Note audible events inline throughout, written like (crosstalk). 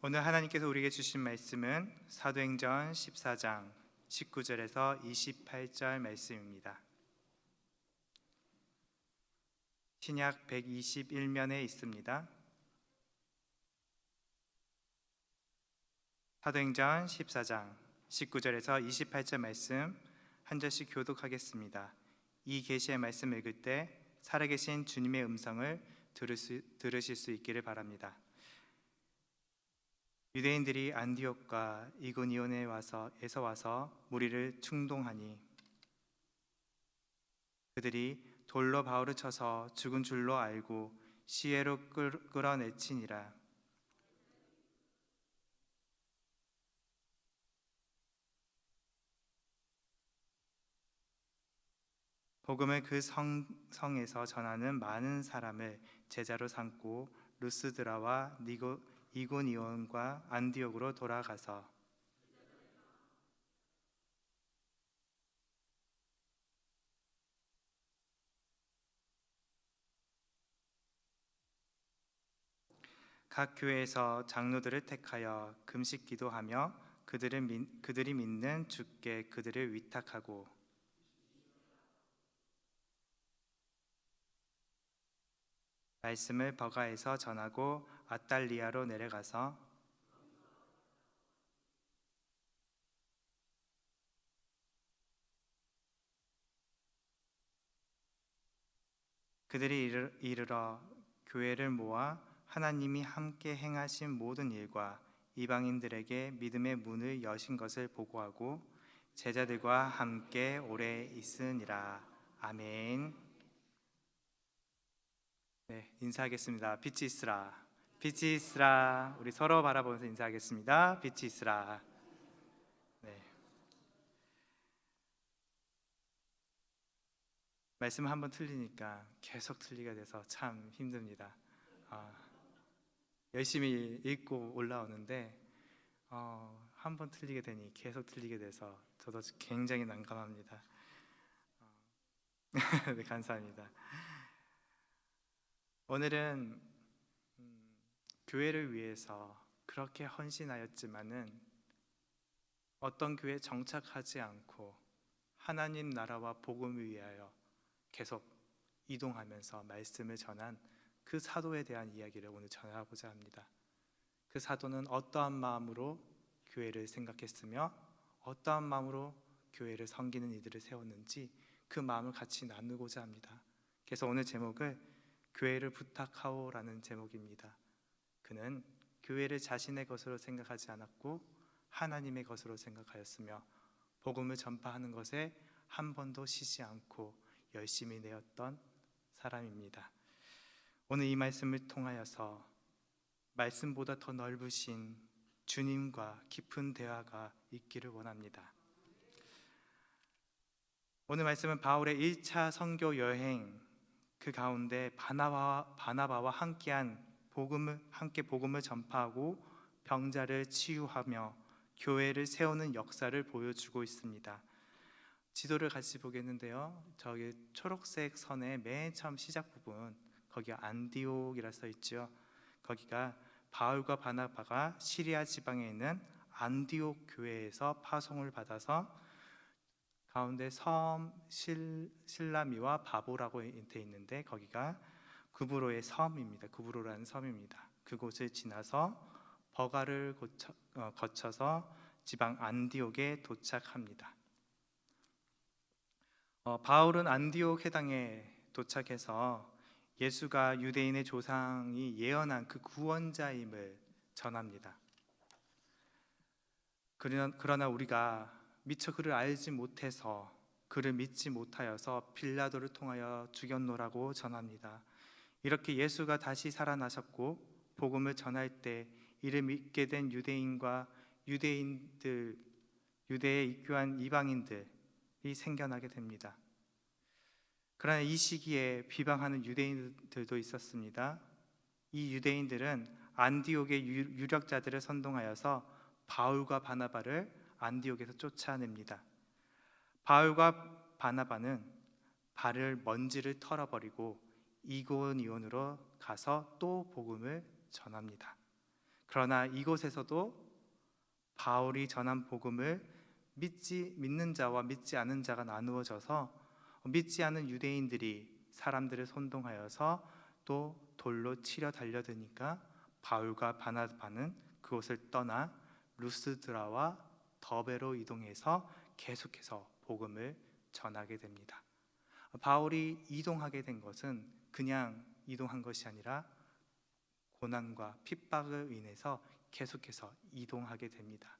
오늘 하나님께서 우리에게 주신 말씀은 사도행전 14장 19절에서 28절 말씀입니다. 신약 121면에 있습니다. 사도행전 14장 19절에서 28절 말씀 한 절씩 교독하겠습니다. 이 계시의 말씀 읽을 때 살아계신 주님의 음성을 들으실 수 있기를 바랍니다. 유대인들이 안디옥과 이고니온에 와서 에서 와서 무리를 충동하니 그들이 돌로 바울을 쳐서 죽은 줄로 알고 시해로 끌어내치니라. 복음을 그 성, 성에서 전하는 많은 사람을 제자로 삼고 루스드라와 니고, 이고니온과 안디옥으로 돌아가서 각 교회에서 장로들을 택하여 금식 기도하며 그들을 그들이 믿는 주께 그들을 위탁하고 말씀을 버가에서 전하고 아달리아로 내려가서 그들이 이르러 교회를 모아 하나님이 함께 행하신 모든 일과 이방인들에게 믿음의 문을 여신 것을 보고하고 제자들과 함께 오래 있으니라. 아멘. 네, 인사하겠습니다. 빛이 있으라. 빛이 있으라. 우리 서로 바라보면서 인사하겠습니다. 빛이 있으라. 네. 말씀 한 번 틀리니까 계속 틀리게 돼서 참 힘듭니다. 어, 열심히 읽고 올라오는데 어, 한 번 틀리게 되니 계속 틀리게 돼서 저도 굉장히 난감합니다. 어, (laughs) 네, 감사합니다. 오늘은 음, 교회를 위해서 그렇게 헌신하였지만은 어떤 교회에 정착하지 않고 하나님 나라와 복음을 위하여 계속 이동하면서 말씀을 전한 그 사도에 대한 이야기를 오늘 전하고자 합니다. 그 사도는 어떠한 마음으로 교회를 생각했으며 어떠한 마음으로 교회를 섬기는 이들을 세웠는지 그 마음을 같이 나누고자 합니다. 그래서 오늘 제목을 교회를 부탁하오라는 제목입니다. 그는 교회를 자신의 것으로 생각하지 않았고 하나님의 것으로 생각하였으며 복음을 전파하는 것에 한 번도 쉬지 않고 열심히 내었던 사람입니다. 오늘 이 말씀을 통하여서 말씀보다 더 넓으신 주님과 깊은 대화가 있기를 원합니다. 오늘 말씀은 바울의 1차 선교 여행 그 가운데 바나바와, 바나바와 함께한 복음을 함께 복음을 전파하고 병자를 치유하며 교회를 세우는 역사를 보여주고 있습니다. 지도를 같이 보겠는데요. 저기 초록색 선의 맨 처음 시작 부분 거기 안디옥이라 써 있죠. 거기가 바울과 바나바가 시리아 지방에 있는 안디옥 교회에서 파송을 받아서 가운데 섬 실, 실라미와 바보라고 돼 있는데 거기가 구브로의 섬입니다. 구브로라는 섬입니다. 그곳을 지나서 버가를 고쳐, 어, 거쳐서 지방 안디옥에 도착합니다. 어, 바울은 안디옥 해당에 도착해서 예수가 유대인의 조상이 예언한 그 구원자임을 전합니다. 그러나 우리가 미처 그를 알지 못해서 그를 믿지 못하여서 빌라도를 통하여 죽였노라고 전합니다. 이렇게 예수가 다시 살아나셨고 복음을 전할 때 이를 믿게 된 유대인과 유대인들 유대에 입교한 이방인들이 생겨나게 됩니다. 그러나 이 시기에 비방하는 유대인들도 있었습니다. 이 유대인들은 안디옥의 유력자들을 선동하여서 바울과 바나바를 안디옥에서 쫓아냅니다. 바울과 바나바는 발을 먼지를 털어버리고 이고니온으로 가서 또 복음을 전합니다. 그러나 이곳에서도 바울이 전한 복음을 믿지 믿는 자와 믿지 않은 자가 나누어져서 믿지 않은 유대인들이 사람들을 선동하여서 또 돌로 치려 달려드니까 바울과 바나바는 그곳을 떠나 루스드라와 더베로 이동해서 계속해서 복음을 전하게 됩니다. 바울이 이동하게 된 것은 그냥 이동한 것이 아니라 고난과 핍박을 인해서 계속해서 이동하게 됩니다.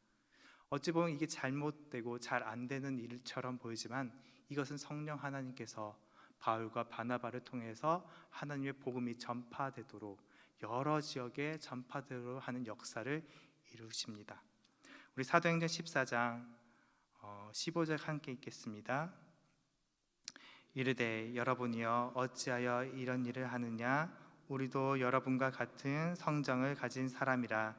어찌 보면 이게 잘못되고 잘 안 되는 일처럼 보이지만 이것은 성령 하나님께서 바울과 바나바를 통해서 하나님의 복음이 전파되도록 여러 지역에 전파되도록 하는 역사를 이루십니다. 우리 사도행전 14장 15절 함께 읽겠습니다. 이르되 여러분이여 어찌하여 이런 일을 하느냐 우리도 여러분과 같은 성정을 가진 사람이라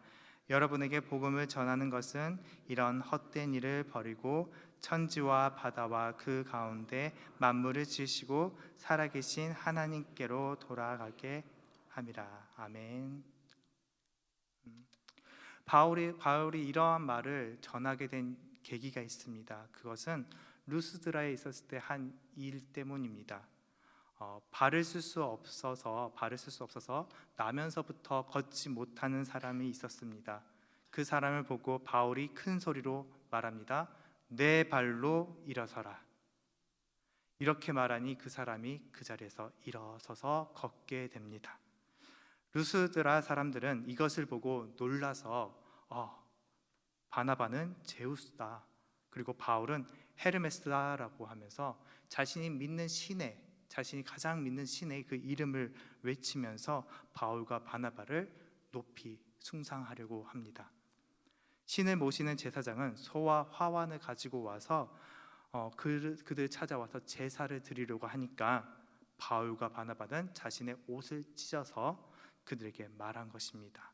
여러분에게 복음을 전하는 것은 이런 헛된 일을 버리고 천지와 바다와 그 가운데 만물을 지으시고 살아계신 하나님께로 돌아가게 함이라 아멘. 음. 바울이 바울이 이러한 말을 전하게 된 계기가 있습니다. 그것은 루스드라에 있었을 때 한 일 때문입니다. 어, 발을 쓸 수 없어서 발을 쓸 수 없어서 나면서부터 걷지 못하는 사람이 있었습니다. 그 사람을 보고 바울이 큰 소리로 말합니다. 내 발로 일어서라. 이렇게 말하니 그 사람이 그 자리에서 일어서서 걷게 됩니다. 루스드라 사람들은 이것을 보고 놀라서 어, 바나바는 제우스다. 그리고 바울은 헤르메스다라고 하면서 자신이 믿는 신의 자신이 가장 믿는 신의 그 이름을 외치면서 바울과 바나바를 높이 숭상하려고 합니다. 신을 모시는 제사장은 소와 화환을 가지고 와서 어, 그, 그들 찾아와서 제사를 드리려고 하니까 바울과 바나바는 자신의 옷을 찢어서 그들에게 말한 것입니다.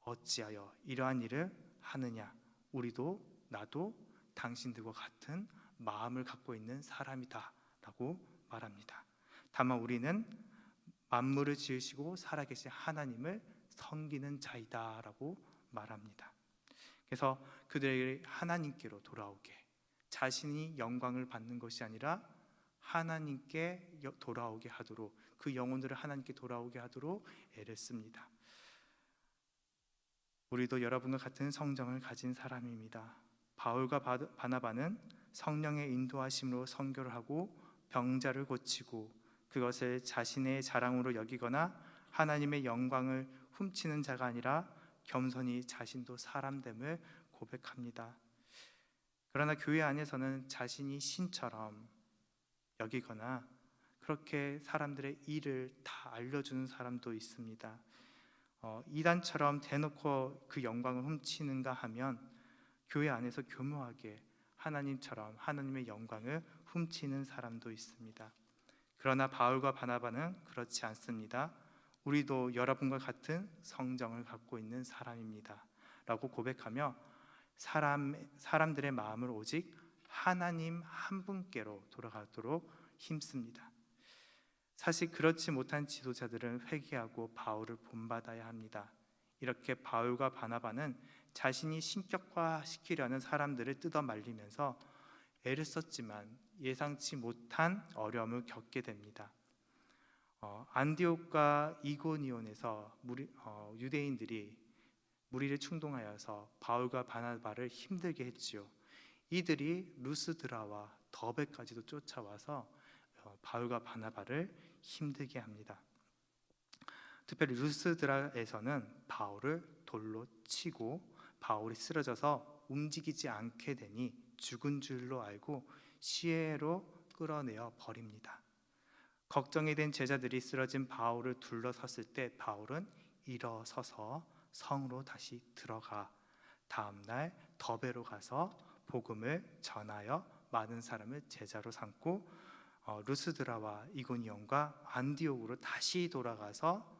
어찌하여 이러한 일을 하느냐? 우리도 나도 당신들과 같은 마음을 갖고 있는 사람이다라고 말합니다. 다만 우리는 만물을 지으시고 살아계신 하나님을 섬기는 자이다라고 말합니다. 그래서 그들에게 하나님께로 돌아오게 자신이 영광을 받는 것이 아니라 하나님께 돌아오게 하도록 그 영혼들을 하나님께 돌아오게 하도록 애를 씁니다. 우리도 여러분과 같은 성정을 가진 사람입니다. 바울과 바나바는 성령의 인도하심으로 선교를 하고 병자를 고치고 그것을 자신의 자랑으로 여기거나 하나님의 영광을 훔치는 자가 아니라 겸손히 자신도 사람됨을 고백합니다. 그러나 교회 안에서는 자신이 신처럼 여기거나 그렇게 사람들의 일을 다 알려주는 사람도 있습니다. 어, 이단처럼 대놓고 그 영광을 훔치는가 하면 교회 안에서 교묘하게 하나님처럼 하나님의 영광을 훔치는 사람도 있습니다. 그러나 바울과 바나바는 그렇지 않습니다. 우리도 여러분과 같은 성정을 갖고 있는 사람입니다. 라고 고백하며 사람, 사람들의 마음을 오직 하나님 한 분께로 돌아가도록 힘씁니다. 사실 그렇지 못한 지도자들은 회개하고 바울을 본받아야 합니다. 이렇게 바울과 바나바는 자신이 신격화시키려는 사람들을 뜯어 말리면서 애를 썼지만 예상치 못한 어려움을 겪게 됩니다. 어, 안디옥과 이고니온에서 무리, 어, 유대인들이 무리를 충동하여서 바울과 바나바를 힘들게 했지요. 이들이 루스드라와 더베까지도 쫓아와서 어, 바울과 바나바를 힘들게 합니다. 특별히 루스드라에서는 바울을 돌로 치고 바울이 쓰러져서 움직이지 않게 되니 죽은 줄로 알고 시해로 끌어내어 버립니다. 걱정이 된 제자들이 쓰러진 바울을 둘러섰을 때 바울은 일어서서 성으로 다시 들어가 다음 날 더베로 가서 복음을 전하여 많은 사람을 제자로 삼고 어, 루스드라와 이고니온과 안디옥으로 다시 돌아가서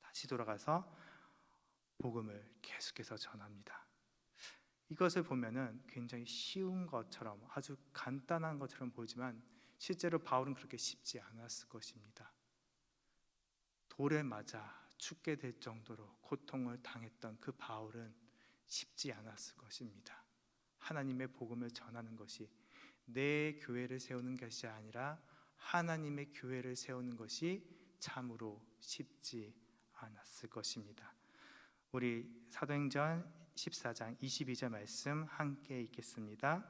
다시 돌아가서 복음을 계속해서 전합니다. 이것을 보면은 굉장히 쉬운 것처럼 아주 간단한 것처럼 보이지만 실제로 바울은 그렇게 쉽지 않았을 것입니다. 돌에 맞아 죽게 될 정도로 고통을 당했던 그 바울은 쉽지 않았을 것입니다. 하나님의 복음을 전하는 것이 내 교회를 세우는 것이 아니라 하나님의 교회를 세우는 것이 참으로 쉽지 않았을 것입니다. 우리 사도행전 14장 22절 말씀 함께 읽겠습니다.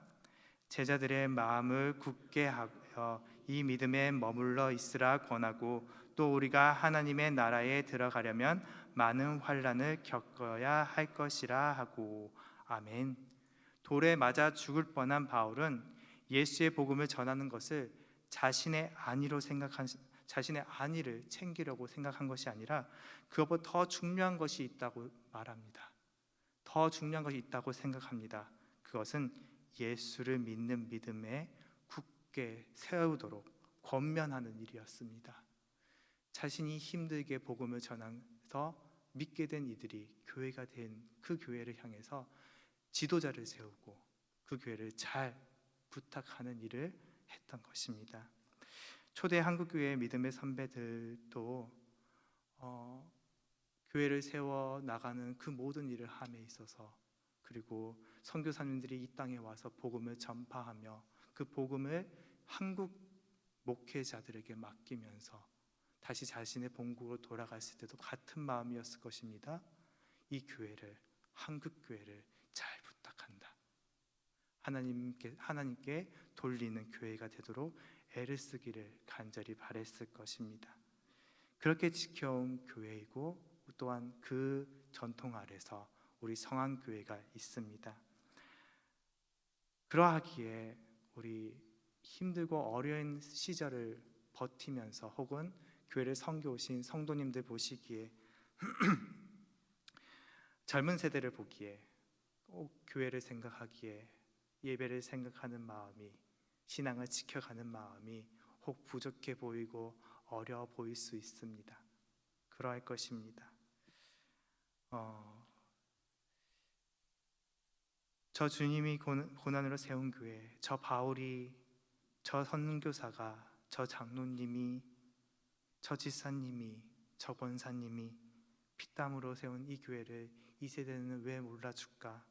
제자들의 마음을 굳게 하여 이 믿음에 머물러 있으라 권하고 또 우리가 하나님의 나라에 들어가려면 많은 환란을 겪어야 할 것이라 하고 아멘. 돌에 맞아 죽을 뻔한 바울은 예수의 복음을 전하는 것을 자신의 안위로 생각한 자신의 안위를 챙기려고 생각한 것이 아니라 그것보다 더 중요한 것이 있다고 말합니다. 더 중요한 것이 있다고 생각합니다. 그것은 예수를 믿는 믿음에 굳게 세우도록 권면하는 일이었습니다. 자신이 힘들게 복음을 전해서 믿게 된 이들이 교회가 된 그 교회를 향해서 지도자를 세우고 그 교회를 잘 부탁하는 일을 했던 것입니다. 초대 한국교회 믿음의 선배들도 어, 교회를 세워 나가는 그 모든 일을 함에 있어서 그리고 선교사님들이 이 땅에 와서 복음을 전파하며 그 복음을 한국 목회자들에게 맡기면서 다시 자신의 본국으로 돌아갔을 때도 같은 마음이었을 것입니다. 이 교회를 한국 교회를 잘 부탁한다. 하나님께 하나님께 돌리는 교회가 되도록 애를 쓰기를 간절히 바랬을 것입니다. 그렇게 지켜온 교회이고 또한 그 전통 아래서 우리 성안 교회가 있습니다. 그러하기에 우리 힘들고 어려운 시절을 버티면서 혹은 교회를 섬겨 오신 성도님들 보시기에 (clears throat) 젊은 세대를 보기에 꼭 교회를 생각하기에 예배를 생각하는 마음이 신앙을 지켜가는 마음이 혹 부족해 보이고 어려워 보일 수 있습니다. 그러할 것입니다. 어, 저 주님이 고난으로 세운 교회, 저 바울이, 저 선교사가, 저 장로님이, 저 지사님이, 저 권사님이 피땀으로 세운 이 교회를 이 세대는 왜 몰라줄까?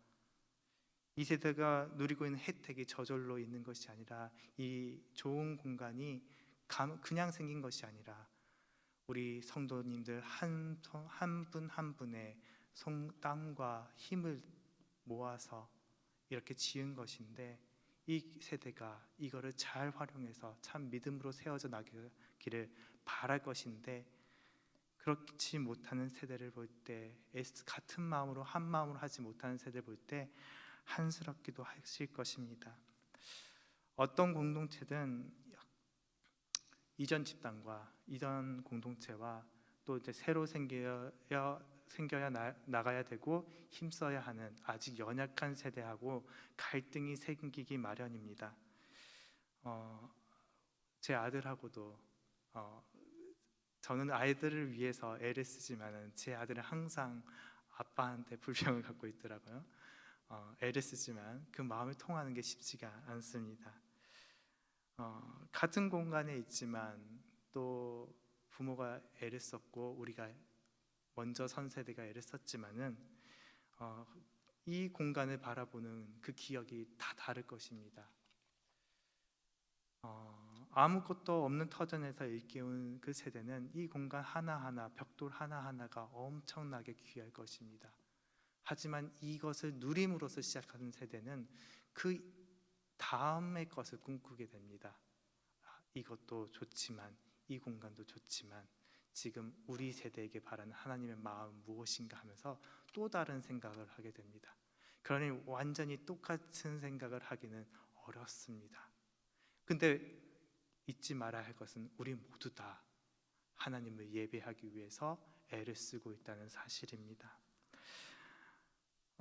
이 세대가 누리고 있는 혜택이 저절로 있는 것이 아니라 이 좋은 공간이 그냥 생긴 것이 아니라 우리 성도님들 한한분한 분의 땀과 힘을 모아서 이렇게 지은 것인데 이 세대가 이거를 잘 활용해서 참 믿음으로 세워져 나기를 바랄 것인데 그렇지 못하는 세대를 볼 때 같은 마음으로 한 마음으로 하지 못하는 세대를 볼 때 한스럽기도 하실 것입니다. 어떤 공동체든 이전 집단과 이전 공동체와 또 이제 새로 생겨야 생겨야 나, 나가야 되고 힘써야 하는 아직 연약한 세대하고 갈등이 생기기 마련입니다. 어, 제 아들하고도 어, 저는 아이들을 위해서 애를 쓰지만은 제 아들은 항상 아빠한테 불평을 (laughs) 갖고 있더라고요. 어, 애를 쓰지만 그 마음을 통하는 게 쉽지가 않습니다. 어, 같은 공간에 있지만 또 부모가 애를 썼고 우리가 먼저 선 세대가 애를 썼지만은 어, 이 공간을 바라보는 그 기억이 다 다를 것입니다. 어, 아무것도 없는 터전에서 일깨운 그 세대는 이 공간 하나하나 벽돌 하나하나가 엄청나게 귀할 것입니다. 하지만 이것을 누림으로써 시작하는 세대는 그 다음의 것을 꿈꾸게 됩니다. 아, 이것도 좋지만 이 공간도 좋지만 지금 우리 세대에게 바라는 하나님의 마음 무엇인가 하면서 또 다른 생각을 하게 됩니다. 그러니 완전히 똑같은 생각을 하기는 어렵습니다. 근데 잊지 말아야 할 것은 우리 모두 다 하나님을 예배하기 위해서 애를 쓰고 있다는 사실입니다.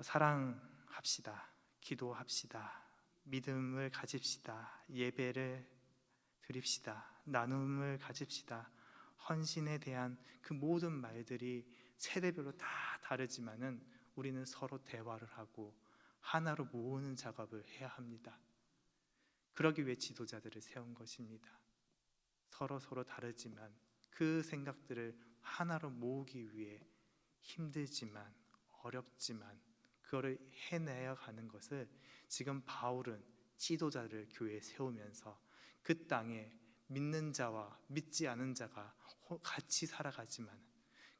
사랑합시다. 기도합시다. 믿음을 가집시다. 예배를 드립시다. 나눔을 가집시다. 헌신에 대한 그 모든 말들이 세대별로 다 다르지만은 우리는 서로 대화를 하고 하나로 모으는 작업을 해야 합니다. 그러기 위해 지도자들을 세운 것입니다. 서로 서로 다르지만 그 생각들을 하나로 모으기 위해 힘들지만 어렵지만 그거를 해내어 가는 것을 지금 바울은 지도자를 교회에 세우면서 그 땅에 믿는 자와 믿지 않은 자가 같이 살아가지만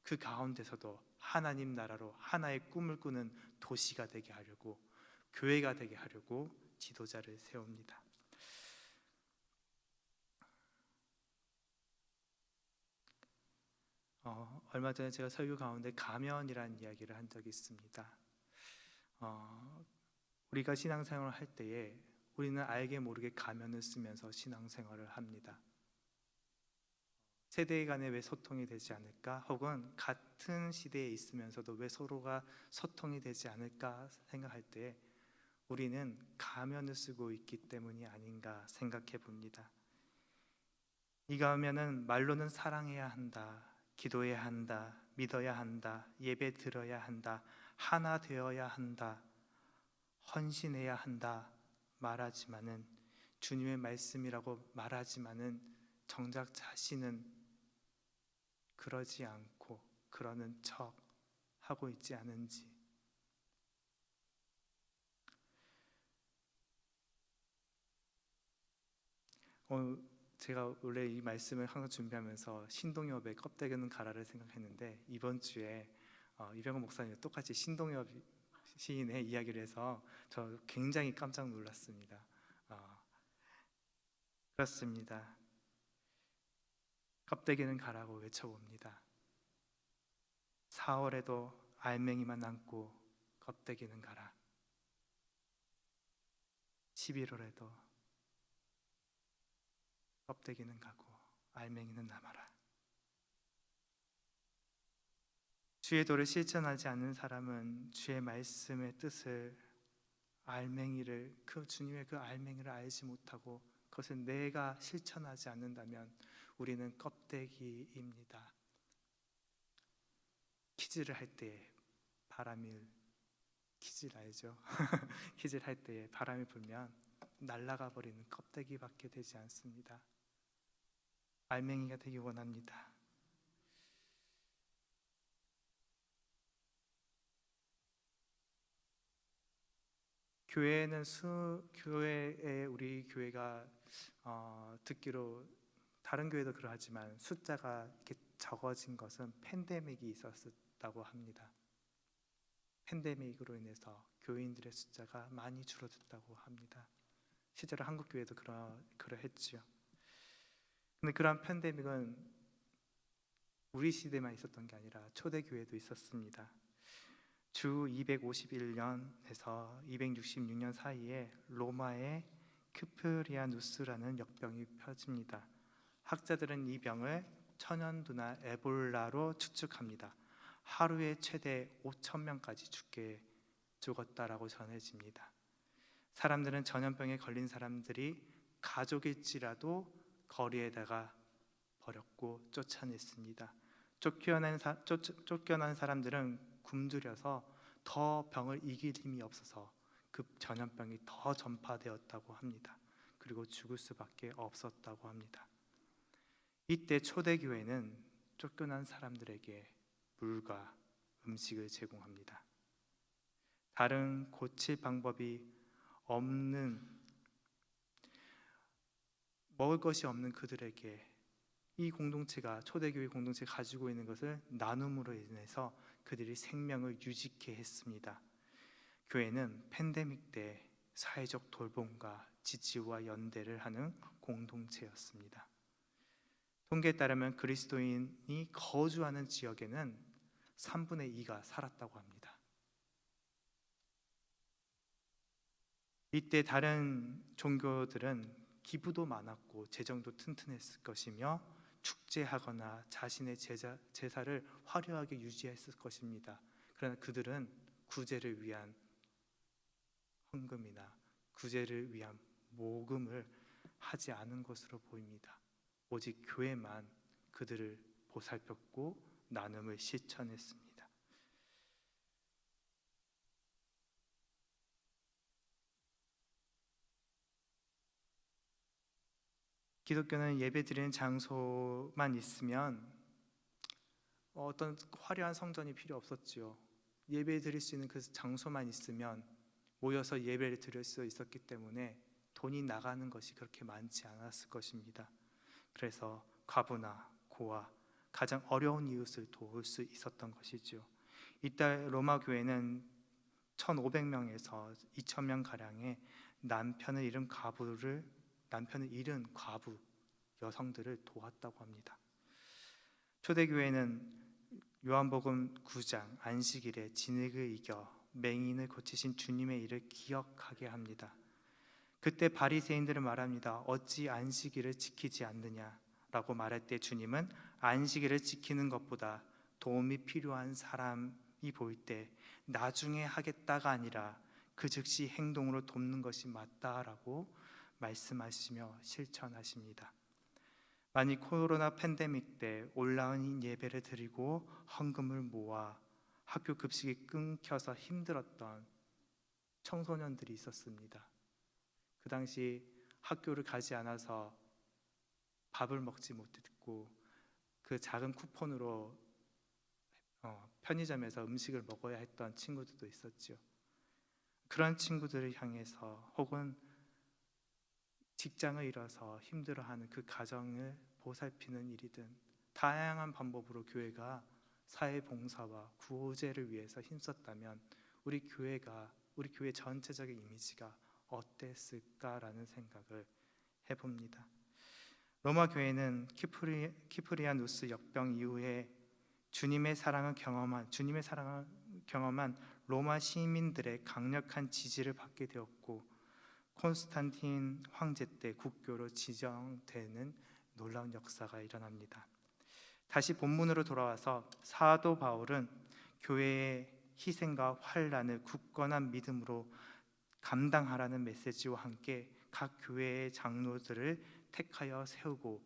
그 가운데서도 하나님 나라로 하나의 꿈을 꾸는 도시가 되게 하려고 교회가 되게 하려고 지도자를 세웁니다. 어, 얼마 전에 제가 설교 가운데 가면이라는 이야기를 한 적이 있습니다. 어, 우리가 신앙생활을 할 때에 우리는 알게 모르게 가면을 쓰면서 신앙생활을 합니다. 세대 간에 왜 소통이 되지 않을까? 혹은 같은 시대에 있으면서도 왜 서로가 소통이 되지 않을까 생각할 때 우리는 가면을 쓰고 있기 때문이 아닌가 생각해 봅니다. 이 가면은 말로는 사랑해야 한다, 기도해야 한다, 믿어야 한다, 예배 들어야 한다, 하나 되어야 한다, 헌신해야 한다 말하지만은 주님의 말씀이라고 말하지만은 정작 자신은 그러지 않고 그러는 척 하고 있지 않은지. 어, 제가 원래 이 말씀을 항상 준비하면서 신동엽의 껍데기는 가라를 생각했는데 이번 주에 어, 이병헌 목사님 똑같이 신동엽 시인의 이야기를 해서 저 굉장히 깜짝 놀랐습니다. 어, 그렇습니다. 껍데기는 가라고 외쳐봅니다. 4월에도 알맹이만 남고 껍데기는 가라. 11월에도 껍데기는 가고 알맹이는 남아라. 주의 도를 실천하지 않는 사람은 주의 말씀의 뜻을 알맹이를 그 주님의 그 알맹이를 알지 못하고 그것을 내가 실천하지 않는다면 우리는 껍데기입니다. 키즈를 할때 바람이 키즈 알죠? (laughs) 키즈를 할때 바람이 불면 날아가 버리는 껍데기밖에 되지 않습니다. 알맹이가 되기 원합니다. 교회는 수 교회에 우리 교회가 어, 듣기로 다른 교회도 그러하지만 숫자가 이렇게 적어진 것은 팬데믹이 있었다고 합니다. 팬데믹으로 인해서 교인들의 숫자가 많이 줄어들었다고 합니다. 실제로 한국 교회도 그러 그러했지요. 근데 그러한 팬데믹은 우리 시대만 있었던 게 아니라 초대 교회도 있었습니다. 주 251년에서 266년 사이에 로마의 크프리아누스라는 역병이 펴집니다. 학자들은 이 병을 천연두나 에볼라로 추측합니다. 하루에 최대 5천 명까지 죽게 죽었다라고 전해집니다. 사람들은 전염병에 걸린 사람들이 가족일지라도 거리에다가 버렸고 쫓아냈습니다. 쫓겨난, 사, 쫓, 쫓겨난 사람들은 굶주려서 더 병을 이길 힘이 없어서 그 전염병이 더 전파되었다고 합니다. 그리고 죽을 수밖에 없었다고 합니다. 이때 초대교회는 쫓겨난 사람들에게 물과 음식을 제공합니다. 다른 고칠 방법이 없는 먹을 것이 없는 그들에게 이 공동체가 초대교회 공동체 가지고 있는 것을 나눔으로 인해서 그들이 생명을 유지케 했습니다. 교회는 팬데믹 때 사회적 돌봄과 지지와 연대를 하는 공동체였습니다. 통계에 따르면 그리스도인이 거주하는 지역에는 3분의 2가 살았다고 합니다. 이때 다른 종교들은 기부도 많았고 재정도 튼튼했을 것이며 축제하거나 자신의 제자, 제사를 화려하게 유지했을 것입니다. 그러나 그들은 구제를 위한 헌금이나 구제를 위한 모금을 하지 않은 것으로 보입니다. 오직 교회만 그들을 보살폈고 나눔을 실천했습니다. 기독교는 예배 드리는 장소만 있으면 어, 어떤 화려한 성전이 필요 없었지요. 예배 드릴 수 있는 그 장소만 있으면 모여서 예배를 드릴 수 있었기 때문에 돈이 나가는 것이 그렇게 많지 않았을 것입니다. 그래서 과부나 고아 가장 어려운 이웃을 도울 수 있었던 것이지요. 이때 로마 교회는 1,500명에서 2,000명 가량의 남편을 잃은 과부를 남편을 잃은 과부 여성들을 도왔다고 합니다. 초대교회는 요한복음 9장 안식일에 진흙을 이겨 맹인을 고치신 주님의 일을 기억하게 합니다. 그때 바리새인들은 말합니다. 어찌 안식일을 지키지 않느냐라고 말할 때 주님은 안식일을 지키는 것보다 도움이 필요한 사람이 보일 때 나중에 하겠다가 아니라 그 즉시 행동으로 돕는 것이 맞다라고 말씀하시며 실천하십니다. 만일 코로나 팬데믹 때 온라인 예배를 드리고 헌금을 모아 학교 급식이 끊겨서 힘들었던 청소년들이 있었습니다. 그 당시 학교를 가지 않아서 밥을 먹지 못했고 그 작은 쿠폰으로 어, 편의점에서 음식을 먹어야 했던 친구들도 있었죠. 그런 친구들을 향해서 혹은 직장을 잃어서 힘들어하는 그 가정을 보살피는 일이든 다양한 방법으로 교회가 사회 봉사와 구호제를 위해서 힘썼다면 우리 교회가 우리 교회 전체적인 이미지가 어땠을까라는 생각을 해봅니다. 로마 교회는 키프리, 키프리아누스 역병 이후에 주님의 사랑을 경험한 주님의 사랑을 경험한 로마 시민들의 강력한 지지를 받게 되었고 콘스탄틴 황제 때 국교로 지정되는 놀라운 역사가 일어납니다. 다시 본문으로 돌아와서 사도 바울은 교회의 희생과 환란을 굳건한 믿음으로 감당하라는 메시지와 함께 각 교회의 장로들을 택하여 세우고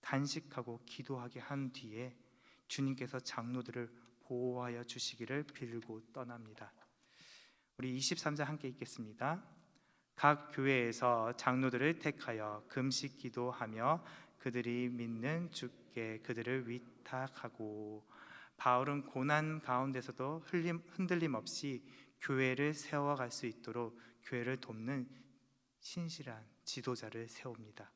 단식하고 기도하게 한 뒤에 주님께서 장로들을 보호하여 주시기를 빌고 떠납니다. 우리 23절 함께 읽겠습니다. 각 교회에서 장로들을 택하여 금식 기도하며 그들이 믿는 주께 그들을 위탁하고 바울은 고난 가운데서도 흘림, 흔들림 없이 교회를 세워갈 수 있도록 교회를 돕는 신실한 지도자를 세웁니다.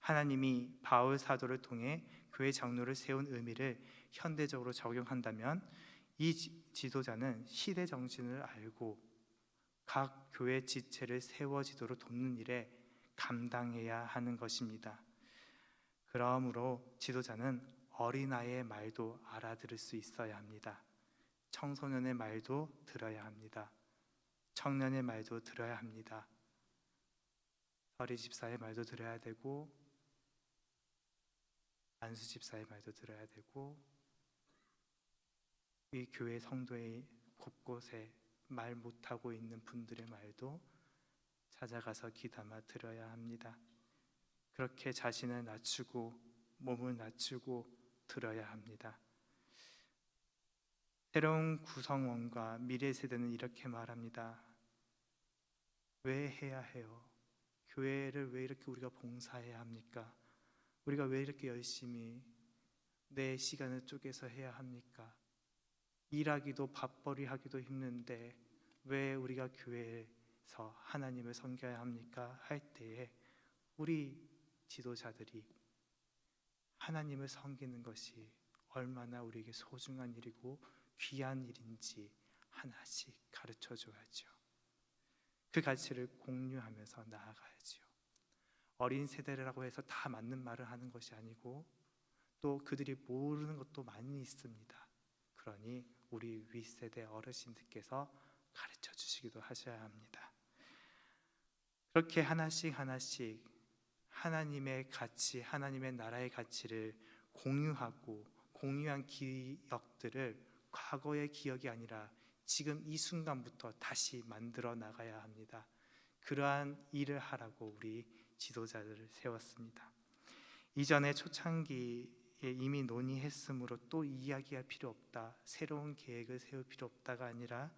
하나님이 바울 사도를 통해 교회 장로를 세운 의미를 현대적으로 적용한다면 이 지도자는 시대 정신을 알고 각 교회 지체를 세워지도록 돕는 일에 감당해야 하는 것입니다. 그러므로 지도자는 어린아이의 말도 알아들을 수 있어야 합니다. 청소년의 말도 들어야 합니다. 청년의 말도 들어야 합니다. 서리 집사의 말도 들어야 되고 안수 집사의 말도 들어야 되고 이 교회 성도의 곳곳에 말 못하고 있는 분들의 말도 찾아가서 귀담아 들어야 합니다. 그렇게 자신을 낮추고 몸을 낮추고 들어야 합니다. 새로운 구성원과 미래 세대는 이렇게 말합니다. 왜 해야 해요? 교회를 왜 이렇게 우리가 봉사해야 합니까? 우리가 왜 이렇게 열심히 내 시간을 쪼개서 해야 합니까? 일하기도 밥벌이 하기도 힘든데 왜 우리가 교회에서 하나님을 섬겨야 합니까? 할 때에 우리 지도자들이 하나님을 섬기는 것이 얼마나 우리에게 소중한 일이고 귀한 일인지 하나씩 가르쳐 줘야죠. 그 가치를 공유하면서 나아가야지요. 어린 세대라고 해서 다 맞는 말을 하는 것이 아니고 또 그들이 모르는 것도 많이 있습니다. 그러니 우리 윗세대 어르신들께서 가르쳐 주시기도 하셔야 합니다. 그렇게 하나씩 하나씩 하나님의 가치, 하나님의 나라의 가치를 공유하고 공유한 기억들을 과거의 기억이 아니라 지금 이 순간부터 다시 만들어 나가야 합니다. 그러한 일을 하라고 우리 지도자들을 세웠습니다. 이전에 초창기에 이미 논의했으므로 또 이야기할 필요 없다. 새로운 계획을 세울 필요 없다가 아니라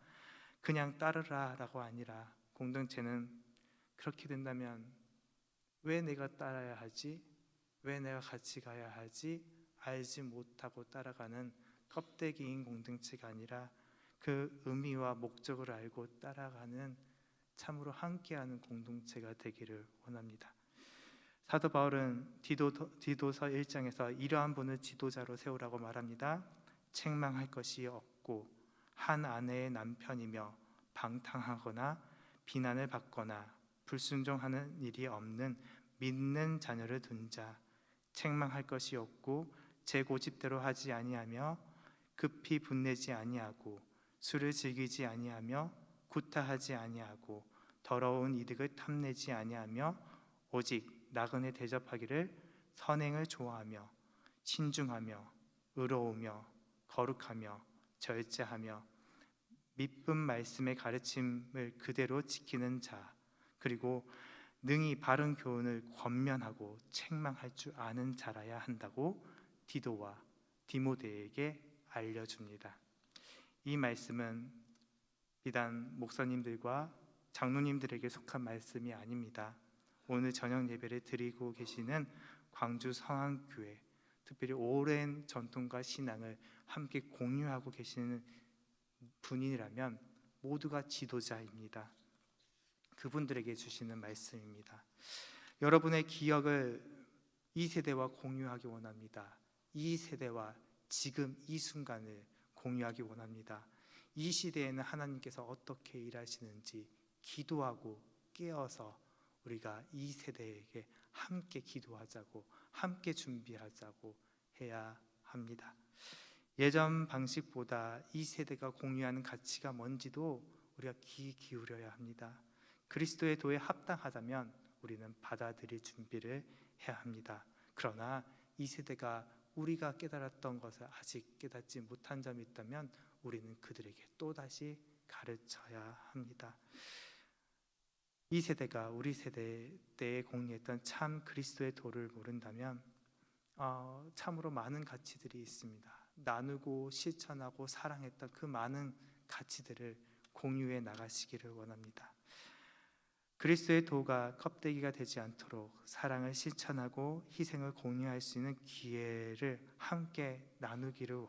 그냥 따르라라고 아니라 공동체는 그렇게 된다면 왜 내가 따라야 하지? 왜 내가 같이 가야 하지? 알지 못하고 따라가는 껍데기인 공동체가 아니라 그 의미와 목적을 알고 따라가는 참으로 함께하는 공동체가 되기를 원합니다. 사도 바울은 디도, 디도서 1장에서 이러한 분을 지도자로 세우라고 말합니다. 책망할 것이 없고 한 아내의 남편이며 방탕하거나 비난을 받거나 불순종하는 일이 없는 믿는 자녀를 둔 자, 책망할 것이 없고 제 고집대로 하지 아니하며 급히 분내지 아니하고 술을 즐기지 아니하며 구타하지 아니하고 더러운 이득을 탐내지 아니하며 오직 나그네 대접하기를 선행을 좋아하며 신중하며 의로우며 거룩하며 절제하며 믿음 말씀의 가르침을 그대로 지키는 자 그리고 능히 바른 교훈을 권면하고 책망할 줄 아는 자라야 한다고 디도와 디모데에게 알려줍니다. 이 말씀은 비단 목사님들과 장로님들에게 속한 말씀이 아닙니다. 오늘 저녁 예배를 드리고 계시는 광주 성안교회 특별히 오랜 전통과 신앙을 함께 공유하고 계시는 분이라면 모두가 지도자입니다. 그분들에게 주시는 말씀입니다. 여러분의 기억을 이 세대와 공유하기 원합니다. 이 세대와 지금 이 순간을 공유하기 원합니다. 이 시대에는 하나님께서 어떻게 일하시는지 기도하고 깨어서 우리가 이 세대에게 함께 기도하자고 함께 준비하자고 해야 합니다. 예전 방식보다 이 세대가 공유하는 가치가 뭔지도 우리가 귀 기울여야 합니다. 그리스도의 도에 합당하다면 우리는 받아들일 준비를 해야 합니다. 그러나 이 세대가 우리가 깨달았던 것을 아직 깨닫지 못한 점이 있다면 우리는 그들에게 또다시 가르쳐야 합니다. 이 세대가 우리 세대 때에 공유했던 참 그리스도의 도를 모른다면 어, 참으로 많은 가치들이 있습니다. 나누고 실천하고 사랑했던 그 많은 가치들을 공유해 나가시기를 원합니다. 그리스도의 도가 껍데기가 되지 않도록 사랑을 실천하고 희생을 공유할 수 있는 기회를 함께 나누기를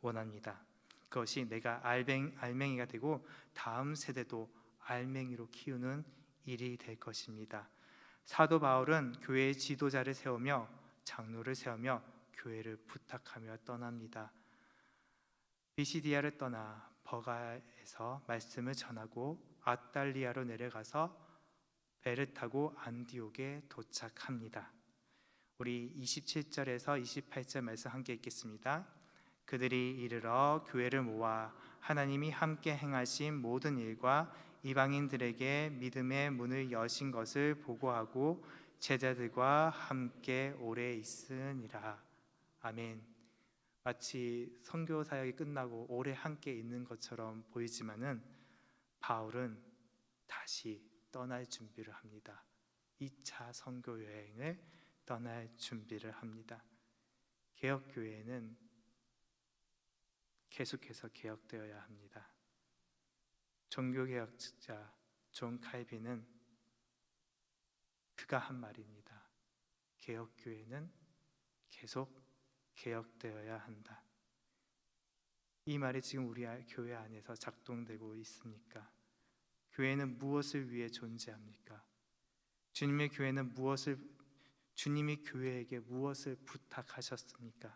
원합니다. 그것이 내가 알맹, 알맹이가 되고 다음 세대도 알맹이로 키우는 일이 될 것입니다. 사도 바울은 교회의 지도자를 세우며 장로를 세우며 교회를 부탁하며 떠납니다. 비시디아를 떠나 버가에서 말씀을 전하고 아달리아로 내려가서 배를 타고 안디옥에 도착합니다. 우리 27절에서 28절 말씀 함께 읽겠습니다. 그들이 이르러 교회를 모아 하나님이 함께 행하신 모든 일과 이방인들에게 믿음의 문을 여신 것을 보고하고 제자들과 함께 오래 있으니라. 아멘. 마치 선교 사역이 끝나고 오래 함께 있는 것처럼 보이지만은 바울은 다시 떠날 준비를 합니다. 2차 선교 여행을 떠날 준비를 합니다. 개혁 교회는 계속해서 개혁되어야 합니다. 종교개혁자 존 칼빈은 그가 한 말입니다. 개혁교회는 계속 개혁되어야 한다. 이 말이 지금 우리 교회 안에서 작동되고 있습니까? 교회는 무엇을 위해 존재합니까? 주님의 교회는 무엇을 주님이 교회에게 무엇을 부탁하셨습니까?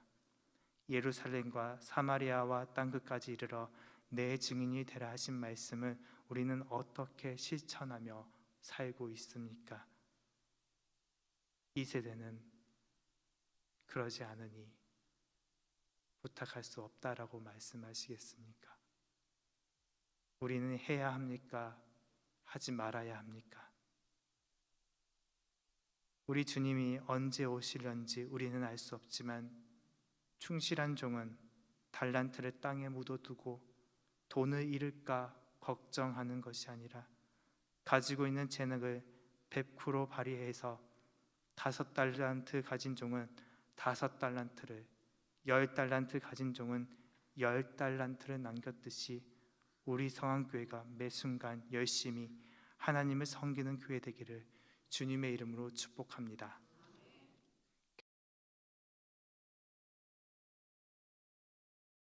예루살렘과 사마리아와 땅 끝까지 이르러 내 증인이 되라 하신 말씀을 우리는 어떻게 실천하며 살고 있습니까? 이 세대는 그러지 않으니 부탁할 수 없다라고 말씀하시겠습니까? 우리는 해야 합니까? 하지 말아야 합니까? 우리 주님이 언제 오실런지 우리는 알 수 없지만 충실한 종은 달란트를 땅에 묻어두고 돈을 잃을까 걱정하는 것이 아니라 가지고 있는 재능을 100% 발휘해서 다섯 달란트 가진 종은 다섯 달란트를 열 달란트 가진 종은 열 달란트를 남겼듯이 우리 성안교회가 매 순간 열심히 하나님을 섬기는 교회 되기를 주님의 이름으로 축복합니다.